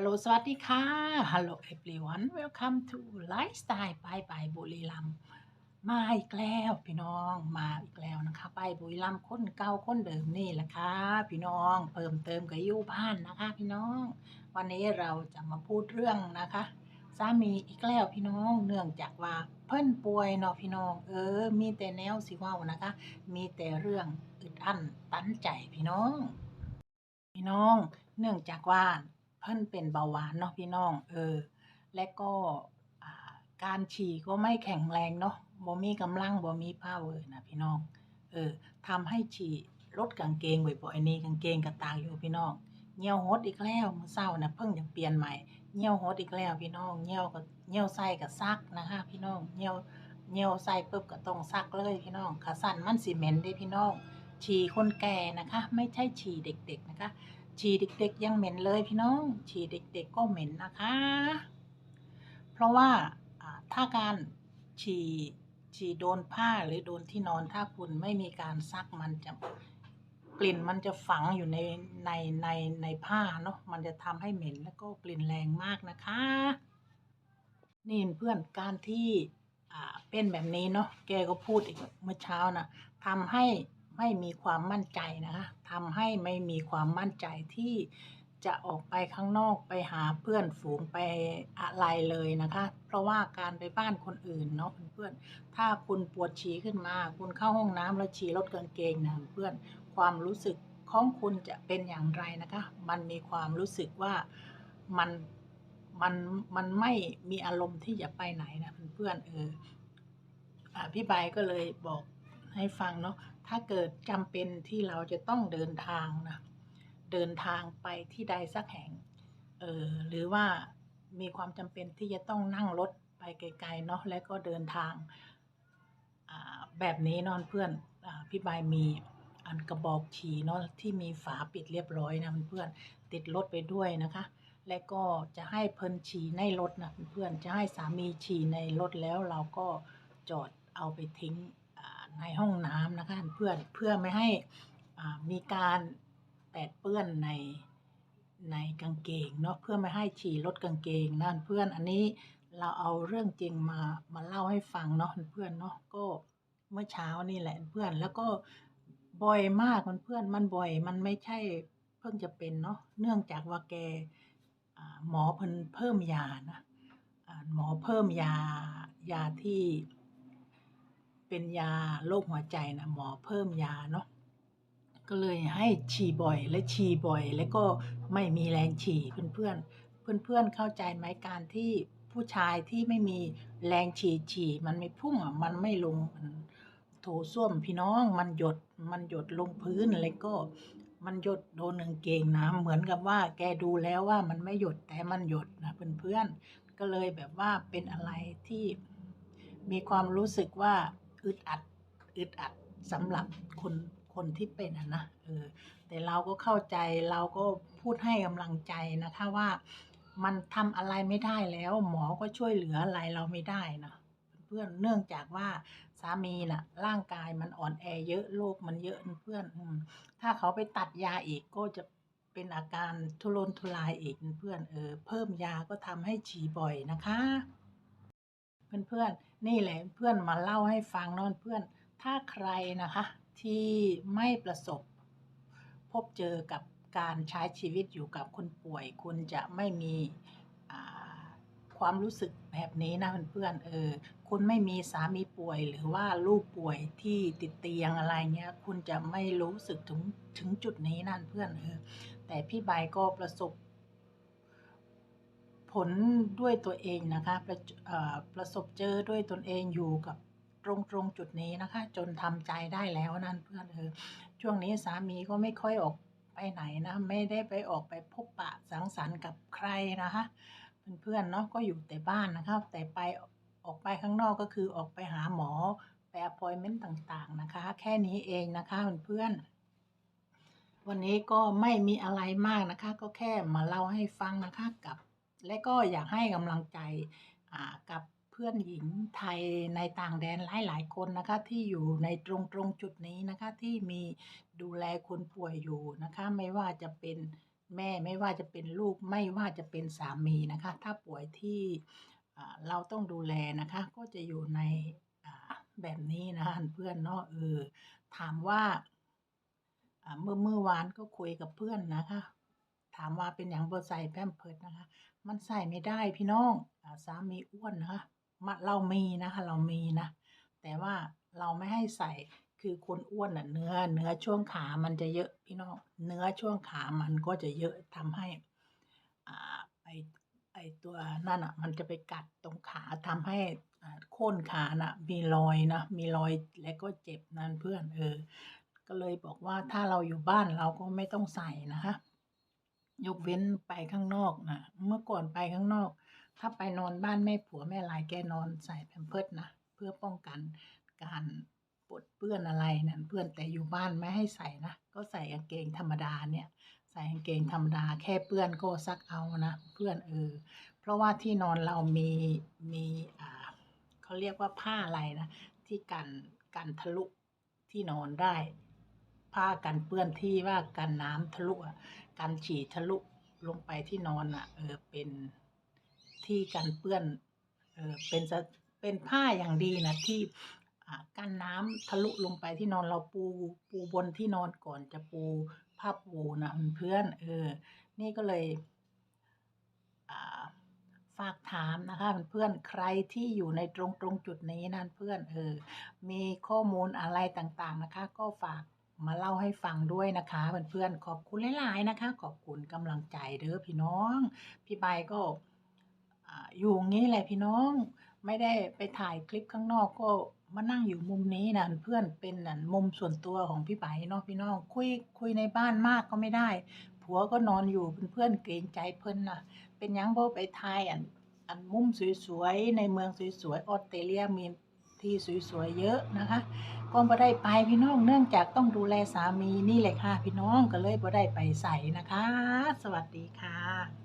ฮัลโหลสวัสดีค่ะ Hello everyone welcome to Lifestyle ไปไปบุรีรัมมาอีกแล้วพี่น้องมาอีกแล้วนะคะ ไปบุรีรัมคนเก่าคนเดิมนี่แหละค่ะพี่น้องเพิ่มเติมกับยู่บ้านนะคะ พี่น้อง วันนี้เราจะมาพูดเรื่องนะคะสามีอีกแล้วพี่น้องเนื่องจากว่าเพิ่นป่วยเนาะพี่น้อง เออ มีแต่แนวสิว้านะคะ มีแต่เรื่องอึดอั้นตันใจพี่น้อง พี่น้อง เนื่องจากว่า เพิ่นเป็นเบาหวานเนาะพี่น้อง เออ และก็การฉี่ก็ไม่แข็งแรงเนาะบ่มีกำลังบ่มี power นะพี่น้อง เออทำให้ฉี่ลดกางเกงบ่อยๆนี่กางเกงก็ตากอยู่พี่น้องเหี่ยวหดอีกแล้วมื้อเช้านะเพิ่งจะเปลี่ยนใหม่เหี่ยวหดอีกแล้วพี่น้องเหี่ยวก็เหี่ยวใส่ก็ซักนะคะพี่น้องเหี่ยวเหี่ยวใส่ปุ๊บก็ต้องซักเลยพี่น้องขาสั่นมันสิเหม็นเด้พี่น้องฉี่คนแก่นะคะ ไม่ใช่ฉี่เด็ก ๆนะคะ ฉี่เด็กๆยังเหม็นเลยพี่น้อง ฉี่เด็กๆก็เหม็นนะคะ เพราะว่าถ้าการฉี่ฉี่โดนผ้าหรือโดนที่นอนถ้าคุณไม่มีการซักมันจะกลิ่นมันจะฝังอยู่ในในในในผ้าเนาะมันจะทำให้เหม็นแล้วก็กลิ่นแรงมากนะคะ นี่เพื่อนการที่อ่าเป็นแบบนี้เนาะแกก็พูดอีกเมื่อเช้านะทำให้ ไม่มีความมั่นใจนะคะทำให้ไม่มีความมั่นใจที่จะออกไปข้างนอกไปหาเพื่อนฝูงไปอะไรเลยนะคะ เพราะว่าการไปบ้านคนอื่นเนาะเพื่อนถ้าคุณปวดฉี่ขึ้นมา คุณเข้าห้องน้ำแล้วฉี่ลดกางเกงนะเพื่อนความรู้สึกของคุณจะเป็นอย่างไรนะคะ มันมีความรู้สึกว่ามันมันมันไม่มีอารมณ์ที่จะไปไหนนะเพื่อนเอออ่าพี่ใบก็เลยบอกให้ฟังเนาะ ถ้าเกิดจำเป็นที่เราจะต้องเดินทางนะเดินทางไปที่ใดสักแห่งเออหรือว่ามีความจำเป็นที่จะต้องนั่งรถไปไกลๆเนาะแล้วก็เดินทางแบบนี้นอนเพื่อนอพี่ใบมีอันกระบอกฉี่เนาะที่มีฝาปิดเรียบร้อยนะเพื่อนติดรถไปด้วยนะคะ และก็จะให้เพิ่นฉี่ในรถนะเพื่อนจะให้สามีฉี่ในรถแล้วเราก็จอดเอาไปทิ้ง ในห้องน้ำนะคะเพื่อนเพื่อไม่ให้มีการแปดเปื้อนในในกางเกงเนาะเพื่อไม่ให้ฉี่ลดกางเกงนั่นเพื่อนอันนี้เราเอาเรื่องจริงมามาเล่าให้ฟังเนาะเพื่อนเนาะก็เมื่อเช้านี่แหละเพื่อนแล้วก็บ่อยมากเพื่อนมันบ่อย มันไม่ใช่เพิ่งจะเป็นเนาะเนื่องจากว่าแกหมอเพิ่มยานะหมอเพิ่มยายาที่ เป็นยาโรคหัวใจนะหมอเพิ่มยาเนาะก็เลยให้ฉี่บ่อยและฉี่บ่อย แล้วก็ไม่มีแรงฉี่เพื่อนเพื่อนเพื่อนๆเข้าใจไหมการที่ผู้ชายที่ไม่มีแรงฉี่ฉี่มันไม่พุ่งอะมันไม่ลงมันโถส้วมพี่น้องมันหยดมันหยดลงพื้นแล้วก็มันหยดโดนกางเกงนะเหมือนกับว่า แกดูแล้วว่ามันไม่หยดแต่มันหยดนะเพื่อนๆก็เลยแบบว่าเป็นอะไรที่มีความรู้สึกว่า อึดอัดอึดอัดสำหรับคนคนที่เป็นนะเออแต่เราก็เข้าใจเราก็พูดให้กำลังใจนะคะว่ามันทำอะไรไม่ได้แล้ว หมอก็ช่วยเหลืออะไรเราไม่ได้นะเพื่อนเนื่องจากว่าสามีน่ะ ร่างกายมันอ่อนแอเยอะโรคมันเยอะเพื่อนอืถ้าเขาไปตัดยาอีกก็จะเป็นอาการทุรนทุรายอีกเพื่อนเออเพิ่มยาก็ทำให้ฉี่บ่อยนะคะ เพื่อนๆ นี่แหละเพื่อนมาเล่าให้ฟังนอนเพื่อน ถ้าใครนะคะ ที่ไม่ประสบ พบเจอกับการใช้ชีวิตอยู่กับคนป่วย คุณจะไม่มีความรู้สึกแบบนี้นะเพื่อนๆเออ คุณไม่มีสามีป่วยหรือว่าลูกป่วยที่ติดเตียงอะไรเงี้ย คุณจะไม่รู้สึกถึงถึงจุดนี้นั่นเพื่อนเออ แต่พี่ใบก็ประสบ ผลด้วยตัวเองนะคะประประสบเจอด้วยตนเองอยู่กับตรงตรงจุดนี้นะคะ จนทำใจได้แล้วนั่นเพื่อนเออช่วงนี้สามีก็ไม่ค่อยออกไปไหนนะไม่ได้ไปออกไปพบปะสังสรรค์กับใครนะคะเพื่อนๆเนาะก็อยู่แต่บ้านนะคะแต่ไปออกไปข้างนอกก็คือออกไปหาหมอไปอพอยเมนต์ต่างๆนะคะ แค่นี้เองนะคะเพื่อนๆวันนี้ก็ไม่มีอะไรมากนะคะ ก็แค่มาเล่าให้ฟังนะคะกับ และก็อยากให้กำลังใจกับเพื่อนหญิงไทยในต่างแดนหลายๆคนนะคะที่อยู่ในตรงตรงจุดนี้นะคะที่มีดูแลคนป่วยอยู่นะคะไม่ว่าจะเป็นแม่ไม่ว่าจะเป็นลูกไม่ว่าจะเป็นสามีนะคะ ถ้าป่วยที่เราต้องดูแลนะคะ ก็จะอยู่ในแบบนี้นะคะเพื่อนเนาะเออถามว่าเมื่อเมื่อวานก็คุยกับเพื่อนนะคะามว่าเป็นอย่างบ่ใส่แพมเพิร์ดนะคะ มันใส่ไม่ได้พี่น้องอสามีอ้วนนะคะมาเรามีนะคะเรามีนะ แต่ว่าเราไม่ให้ใส่คือคนอ้วนน่ะเนื้อเนื้อช่วงขามันจะเยอะพี่น้องเนื้อช่วงขามันก็จะเยอะทำให้อ่าไอไอตัวนั่นอะมันจะไปกัดตรงขาทำให้อ่าโค่นขาน่ะมีรอยนะมีรอยและก็เจ็บนั่นเพื่อนเออ ก็เลยบอกว่าถ้าเราอยู่บ้านเราก็ไม่ต้องใส่นะคะ ยกเว้นไปข้างนอกนะเมื่อก่อนไปข้างนอก ถ้าไปนอนบ้านแม่ผัวแม่ลายแกนอนใส่แพมเพิร์ดนะเพื่อป้องกันการปวดเปื้อนอะไรนั่นเพื่อนแต่อยู่บ้านไม่ให้ใส่นะก็ใส่กางเกงธรรมดาเนี่ย ใส่กางเกงธรรมดาแค่เปื้อนก็ซักเอานะเพื่อนเออเพราะว่าที่นอนเรามีมีอ่าเขาเรียกว่าผ้าอะไรนะที่กันกันทะลุที่นอนได้ ผ้ากันเปื้อนที่ว่ากันน้ำทะลุกันฉี่ทะลุลงไปที่นอนอะ เออเป็นที่กันเปื้อน เออเป็นสเป็นผ้าอย่างดีนะที่อ่ากันน้ำทะลุลงไปที่นอนเราปูปูบนที่นอนก่อนจะปูผ้าปูนะเพื่อนเออ นี่ก็เลยอ่าฝากถามนะคะเพื่อนใครที่อยู่ในตรงตรงจุดนี้นั่นเพื่อนเออมีข้อมูลอะไรต่างๆนะคะ ก็ฝาก มาเล่าให้ฟังด้วยนะคะเพื่อนๆขอบคุณหลายๆนะคะ ขอบคุณกำลังใจเด้อพี่น้อง พี่ใบก็อยู่งี้แหละพี่น้อง ไม่ได้ไปถ่ายคลิปข้างนอกก็มานั่งอยู่มุมนี้นะเพื่อนเป็นนั่นมุมส่วนตัวของพี่ใบเนาะพี่น้องคุยคุยในบ้านมากก็ไม่ได้ ผัวก็นอนอยู่เพื่อนๆเกรงใจเพิ่อนนะเป็นยังบ่ไปถ่ายอันอันมุมสวยๆในเมืองสวยๆออสเตรเลียมี ที่สวยๆเยอะนะคะก็บ่ได้ไปพี่น้องเนื่องจากต้องดูแลสามีนี่แหละค่ะพี่น้องก็เลยบ่ได้ไปใส่นะคะ สวัสดีค่ะ